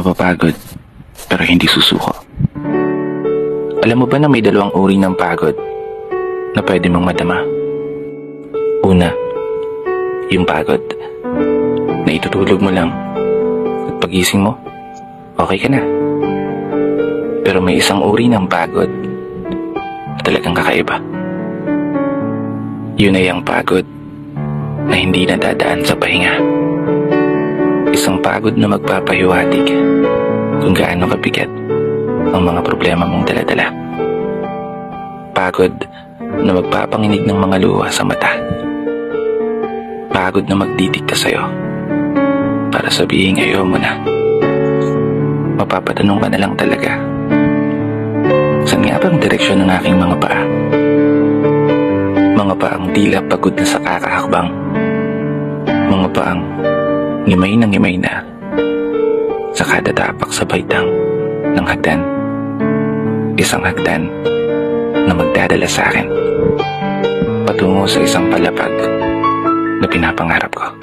Mapapagod, pero hindi susuko. Alam mo ba na may dalawang uri ng pagod na pwede mong madama? Una, yung pagod na itutulog mo lang at pagising mo, okay ka na. Pero may isang uri ng pagod na talagang kakaiba. Yun ay ang pagod na hindi nadadaan sa pahinga. Isang pagod na magpapahiwatig kung gaano kabigat ang mga problema mong daladala. Pagod na magpapanginig ng mga luha sa mata. Pagod na magdidikta sa'yo para sabihin ayaw mo na. Mapapatanong ka na lang talaga. Saan nga bang direksyon ng aking mga paa? Mga paang tila pagod na sa kakahakbang. Mga paang ngimay na ngimay na sa kada tapak sa baitang ng hagdan. Isang hagdan na magdadala sa akin patungo sa isang palapag na pinapangarap ko.